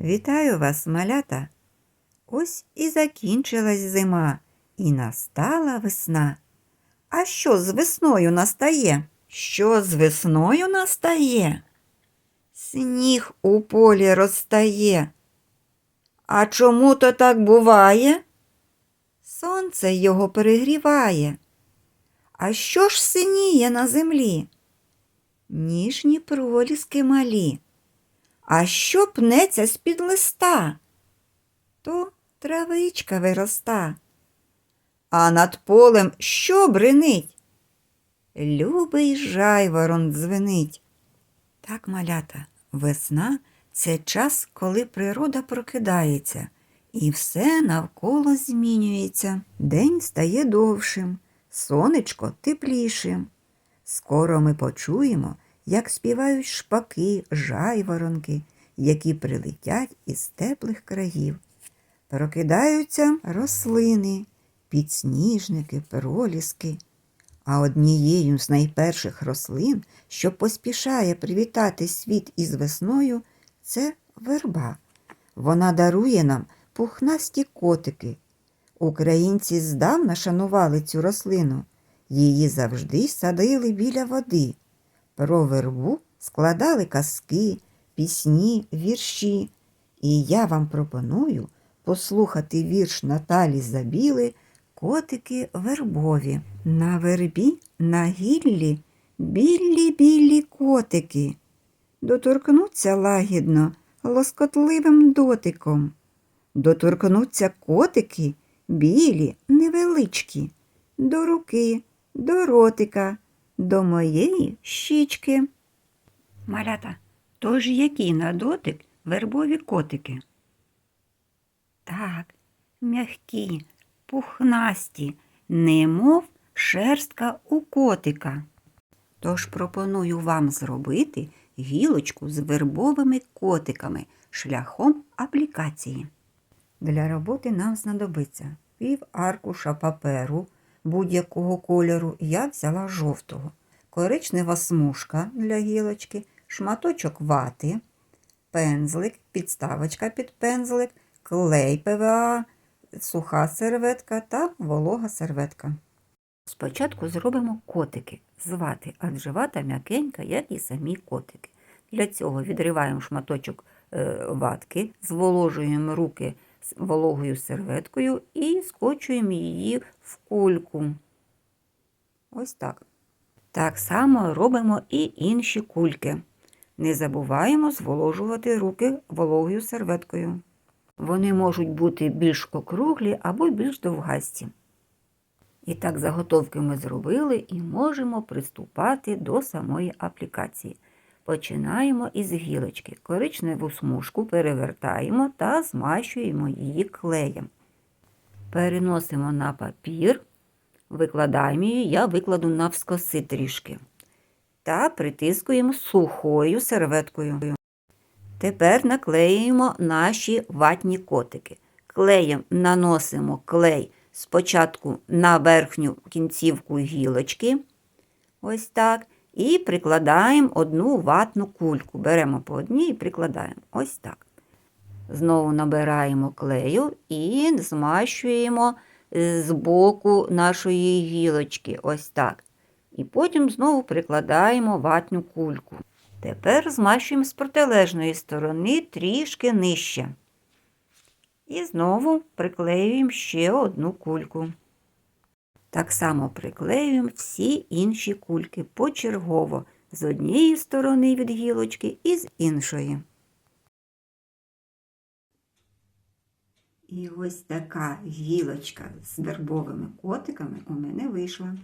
Вітаю вас, малята! Ось і закінчилась зима, і настала весна. А що з весною настає? Що з весною настає? Сніг у полі розтає. А чому то так буває? Сонце його перегріває. А що ж синіє на землі? Ніжні проліски малі. А що пнеться з-під листа? То травичка вироста. А над полем що бринить? Любий жайворон дзвенить. Так, малята, весна це час, коли природа прокидається, і все навколо змінюється. День стає довшим, сонечко теплішим. Скоро ми почуємо, як співають шпаки, жайворонки, які прилетять із теплих країв. Прокидаються рослини, підсніжники, проліски. А однією з найперших рослин, що поспішає привітати світ із весною, це верба. Вона дарує нам пухнасті котики. Українці здавна шанували цю рослину. Її завжди садили біля води. Про вербу складали казки, пісні, вірші. І я вам пропоную послухати вірш Наталі Забіли Котики вербові. На вербі, на гіллі білі-білі котики. Доторкнуться лагідно лоскотливим дотиком. Доторкнуться котики білі, невеличкі, до руки, до ротика, до моєї щічки. Малята, тож які на дотик вербові котики? Так, м'які, пухнасті, немов шерстка у котика. Тож пропоную вам зробити гілочку з вербовими котиками шляхом аплікації. Для роботи нам знадобиться пів аркуша паперу будь-якого кольору. Я взяла жовтого, коричнева смужка для гілочки, шматочок вати, пензлик, підставочка під пензлик, клей ПВА, суха серветка та волога серветка. Спочатку зробимо котики з вати, адже вата м'якенька, як і самі котики. Для цього відриваємо шматочок е, ватки, зволожуємо руки вологою серветкою і скочуємо її в кульку. Ось так. Так само робимо і інші кульки. Не забуваємо зволожувати руки вологою серветкою. Вони можуть бути більш округлі або більш довгасті. І так, заготовки ми зробили і можемо приступати до самої аплікації. Починаємо із гілочки. Коричневу смужку перевертаємо та змащуємо її клеєм. Переносимо на папір, викладаємо її, я викладу навскоси трішки. Та притискуємо сухою серветкою. Тепер наклеюємо наші ватні котики. Клеєм наносимо клей спочатку на верхню кінцівку гілочки. Ось так. І прикладаємо одну ватну кульку. Беремо по одній і прикладаємо. Ось так. Знову набираємо клею і змащуємо з боку нашої гілочки. Ось так. І потім знову прикладаємо ватну кульку. Тепер змащуємо з протилежної сторони трішки нижче. І знову приклеюємо ще одну кульку. Так само приклеюємо всі інші кульки почергово з однієї сторони від гілочки і з іншої. І ось така гілочка з вербовими котиками у мене вийшла.